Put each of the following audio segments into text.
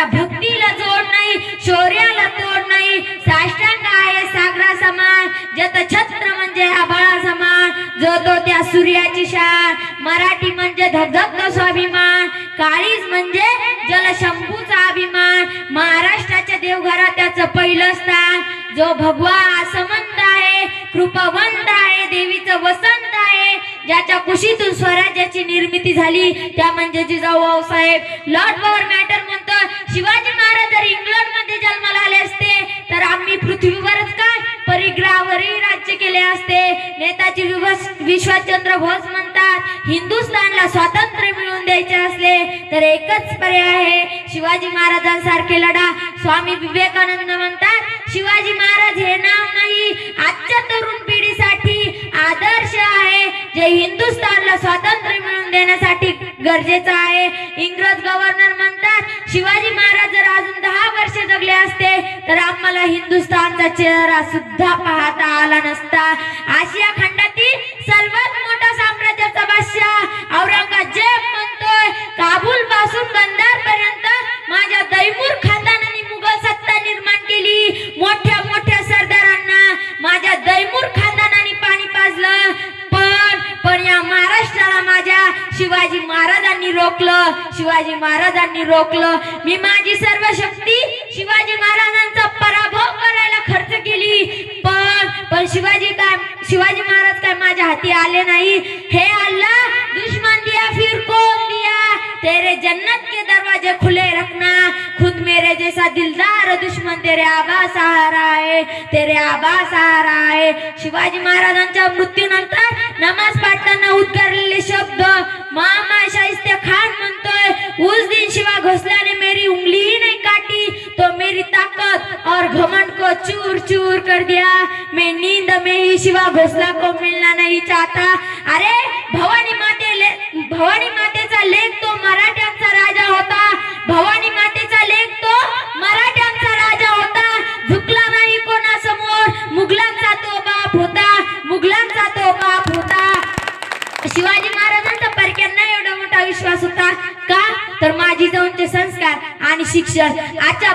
ज्याच्या भक्तीला जोड नाही शौर्याला तोड नाही. साष्टांग आहे सागरा समान जत छत्र म्हणजे आभाळा समान. जो तो त्या सूर्याची शान मराठी म्हणजे धगधगतो स्वाभिमान. काळीज म्हणजे जलशंभूचा अभिमान. महाराष्ट्राच्या देवघरात त्याचं पहिलं स्थान. जो भगवा आसमंत आहे कृपवंत आहे देवीचं वसंत आहे. ज्याच्या कुशीतून स्वराज्याची निर्मिती झाली त्या म्हणजे जिजाऊ साहेब. लॉर्ड पॉवर मॅटर म्हणतो शिवाजी महाराज जर इंग्लंडमध्ये जन्माला आले असते तर आम्ही पृथ्वीवरच काय? परिग्रहावरही राज्य केले असते. नेताजी विश्वचंद्र घोष म्हणतात हिंदुस्थानला स्वातंत्र्य मिळवून द्यायचे असले तर एकच पर्याय आहे शिवाजी महाराजांसारखे लढा. स्वामी विवेकानंद म्हणतात शिवाजी महाराज हे नाव नाही आजच्या तरुण पिढीसाठी आदर्श आहे. जे हिंदुस्थानला स्वातंत्र्य मिळवून देण्यासाठी गरजेचं आहे. इंग्रज गव्हर्नर म्हणतात शिवाजी महाराज जर अजून दहा वर्ष जगले असते तर आम्हाला हिंदुस्थानचा चेहरा सुद्धा पाहता आला नसता. आशिया खंडातील सर्वात मोठा साम्राज्याचा बादशाह औरंगजेब म्हणतोय काबूल पासून गंधार पर्यंत माझ्या दैमूर खानदानाने मुघल सत्ता निर्माण केली. मोठ्या मोठ्या शिवाजी महाराजांनी रोखलं. मी माझी सर्व शक्ती शिवाजी महाराजांचा पराभव करायला खर्च केली. पण पण शिवाजी काय शिवाजी महाराज काय माझ्या हाती आले नाही? हे अल्लाह दुश्मन दिया फिर कोण दिया? तेरे जन्नत के दरवाजे खुले रखना। खुद मेरे जैसा दिलदार दुश्मन तेरे आबा सहारा आहे तेरे आबा सहारा आहे शिवाजी महाराजांच्या मृत्यूनंतर नमाज पाठताना उद्गारलेले शब्द नींद शिवा घोसला को मिलना नहीं चाहता अरे भवानी माते ले- भवानी मातेचा लेख तो मराठ्यांचा राजा होता. भवानी मातेचा लेख तो मराठ्यांचा राजा होता. झुकला नाही कोणासमोर. मुघलांचा तो बाप होता. मुघलांचा तो बाप होता. शिवाजी महाराजांचा परक्यांना एवढा मोठा विश्वास होता का? तर माझी जाऊनचे संस्कार आणि शिक्षण आजच्या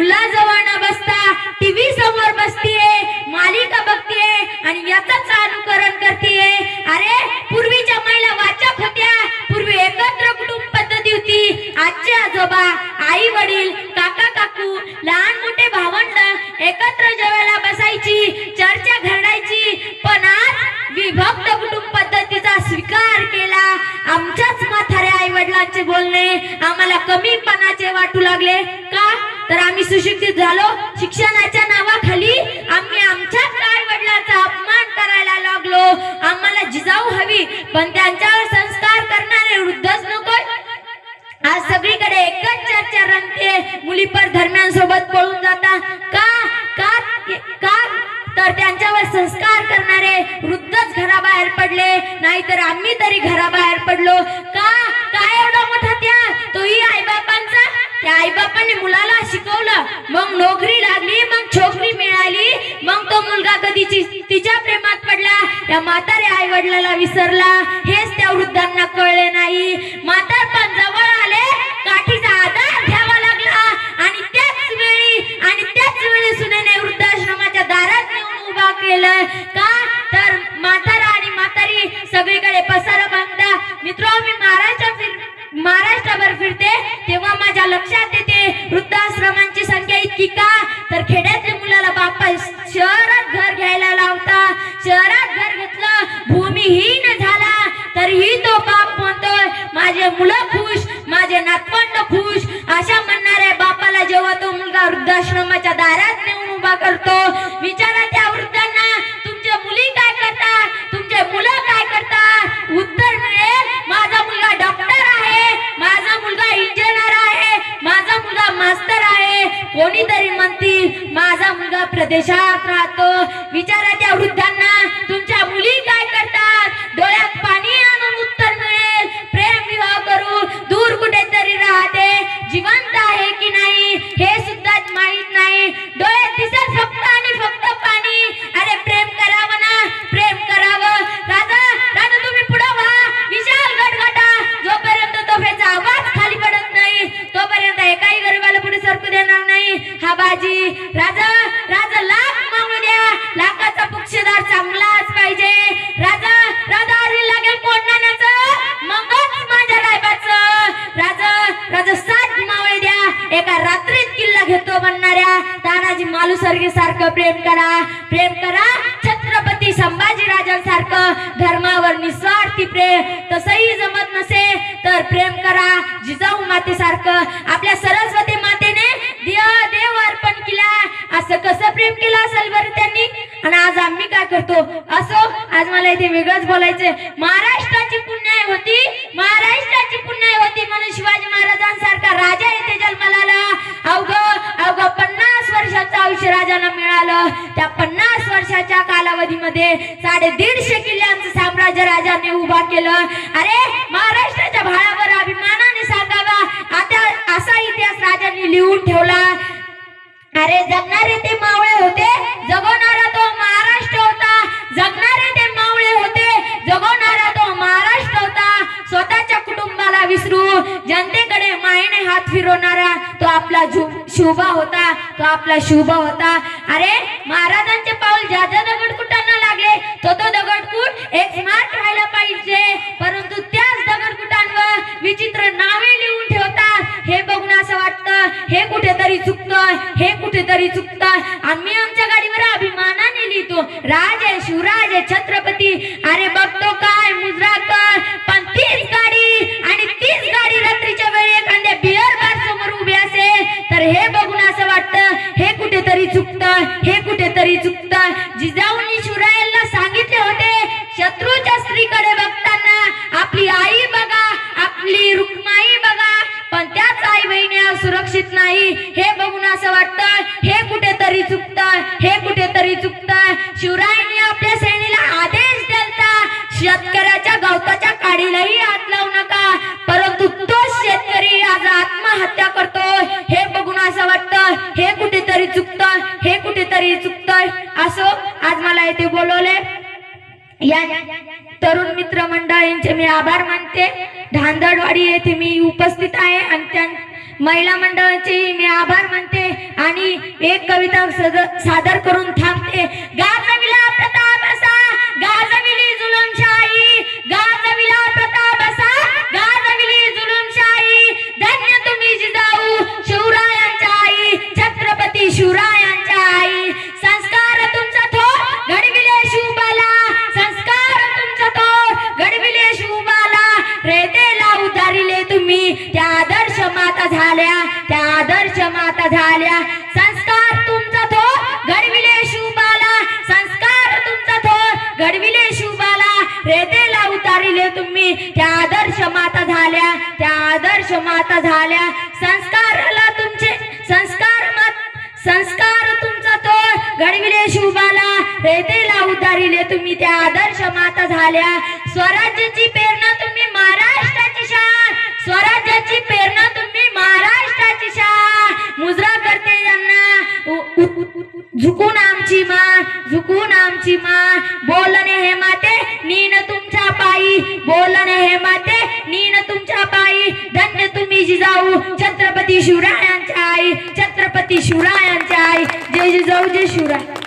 महिला मुलाजवळ न बसता टीव्ही समोर बसतीये मालिका बघतीये आणि याच अनुकरण करतीये. अरे पूर्वीच्या महिला वाचक होत्या. पूर्वी एकत्र कुटुंब पद्धती होती. आजचे आजोबा आई वडील काका काकू लहान मोठे भावंड एकत्र जेवायला बसायची चर्चा घडायची पण आज विभक्त कुटुंब पद्धतीचा स्वीकार केला. आमच्याच म्हाताऱ्या आई वडिलांचे बोलणे आम्हाला कमीपणाचे वाटू लागले. का? तर आम्ही सुशिक्षित झालो. शिक्षणाच्या नावाखाली आम्ही आमच्याच आई वडिलांचा अपमान करायला लागलो. आम्हाला जिजाऊ हवी पण त्यांच्यावर संस्कार करणारे वृद्धच नकोय. आज सगळीकडे एकच चर्चा रंगते. मुली पर धर्म्यांसोबत पळून जाता का? का? का? तर त्यांच्यावर संस्कार करणारे वृद्धच घराबाहेर पडले. नाहीतर आम्ही तरी घराबाहेर पडलो. का? काय एवढा मोठा त्याग? तोही आई बाबा त्या आई बापांनी मुलाला शिकवलं. मग नोकरी लागली मग छोकरी मिळाली. मग तो मुलगा कधीची तिच्या प्रेमात पडला. त्या म्हातारे आई वडिलाला विसरला. हेच त्या वृद्धांना कळले नाही. म्हातारपण जवळ वृद्धाश्रमांची का तर खेड्यातल्या मुलाला बापा शहरात घर घ्यायला लावता. शहरात घर घेतलं भूमिहीन झाला. तरीही तो बाप म्हणतोय माझे मुलं खुश माझे नातवंड खुश. अशा म्हणणाऱ्या बापाला जेव्हा तो मुलगा वृद्धाश्रमाच्या दारात नेऊन उभा करतो विचारा त्या वृद्ध कोणीतरी म्हणतील माझा मुलगा प्रदेशात राहतो. विचारा त्या बाजी राजा राजा लाख मागू द्या. लाखाचा पक्षीदार चांगलाच पाहिजे. राजा राजा आधी लागेल कोंडाण्याच मगच माझ्या रायबाच. राजा राजा सात मावळे द्या. एका रात्रीत किल्ला घेतो म्हणणाऱ्या तानाजी मालुसर्गे सारखं प्रेम करा. प्रेम करा छत्रपती संभाजी राजांसारखं. धर्मावर निस्वार्थी प्रेम. तसही जमत नसे तर प्रेम करा. जिजाऊ माते सारखं आपल्या सरस्वती मातेने दिया असं कसं प्रेम केलं असेल बरं त्यांनी? आणि आज आम्ही काय करतो? असो आज मला इथे वेगळंच बोलायचंय. महाराष्ट्राची पुण्याई होती. महाराष्ट्राची पुण्याई होती म्हणून शिवाजी महाराजांसारखा राजा इथे जन्माला आला. अवघ अवघ पन्नास वर्षाचं आयुष्य राजाला मिळालं. त्या पन्नास वर्षाच्या कालावधीमध्ये साडे दीडशे किल्ल्यांचं साम्राज्य राजाने उभा केलं. अरे महाराष्ट्राच्या भाळावर अभिमानाने सांगावा. आता असा इतिहास राजांनी लिहून ठेवला. अरे जगणारे ते मावळे होते. जगवणारा तो महाराष्ट्र होता. जगणारे ते मावळे होते. जगवणारा तो महाराष्ट्र होता. स्वतःच्या कुटुंबाला विसरू जनतेकडे मायेने हात फिरवणारा तो आपला शुभा होता. तो आपला शुभ होता. अरे महाराजांचे पाऊल ज्या ज्या दगडकुटांना लागले. तो तो दगडकूट एक स्मार्ट व्हायला पाहिजे. हे कुठेतरी चुकतंय हे कुठेतरी चुकतंय. आम्ही आमच्या गाडीवर अभिमानाने लिहितो राजे शिवराजे छत्रपती. अरे असं हे कुठेतरी चुकतंय हे कुठेतरी चुकतंय. शिवरायांनी आपल्या सैनीला आदेश दिलता शेतकऱ्याच्या गवताच्या काडीलाही हात लावू नका. परंतु तोच शेतकरी आज आत्महत्या करतोय. हे बघून असं वाटतं हे कुठेतरी चुकतंय हे कुठेतरी चुकतंय. असो आज मला इथे बोलवले. या तरुण मित्र मंडळींचे मी आभार मानते. धांदडवाडी येथे मी उपस्थित आहे आणि त्या महिला मंडळाचे मी आभार मानते आणि एक कविता सादर करून थांबते. गाजविला प्रताप असा गाजविली जुलूमशाही. गाजविला प्रताप असा गाजविली जुलूमशाही. धन्य तुम्ही जिजाऊ शिवरायांच्या आई छत्रपती शिवरायांच्या आई. संस्कार तुमचा थोर घडविले शिवबाला. संस्कार तुमचा थोर घडविले शिवबाला. रेतेला उतारिले तुम्ही त्या झाल्या त्या आदर्श माता झाल्या. संस्कार तुमचा थोर घडविले शिवबाला संस्कार तुमचा थोर घडविले शिवबाला रेतेला उतारिले तुम्ही. त्या आदर्श माता झाल्या त्या आदर्श माता झाल्या. संस्काराला तुमचे संस्कार मत संस्कार तुमचा तो घडविले शिवबाला रेतेला उतारिले तुम्ही त्या आदर्श माता झाल्या. स्वराज्याची प्रेरणा तुम्ही महाराष्ट्राची शान. स्वराज्याची प्रेरणा तुम्ही मुजरा करते त्यांना झुकून आमची मान झुकून आमची मान बोलणे हे माते नीन तुमच्या पायी. बोलणे हे माते नीन तुमच्या पायी. धन्य तुम्ही जिजाऊ छत्रपती शिवरायांच्या आई छत्रपती शिवरायांच्या आई. जय जिजाऊ जय शिवराय.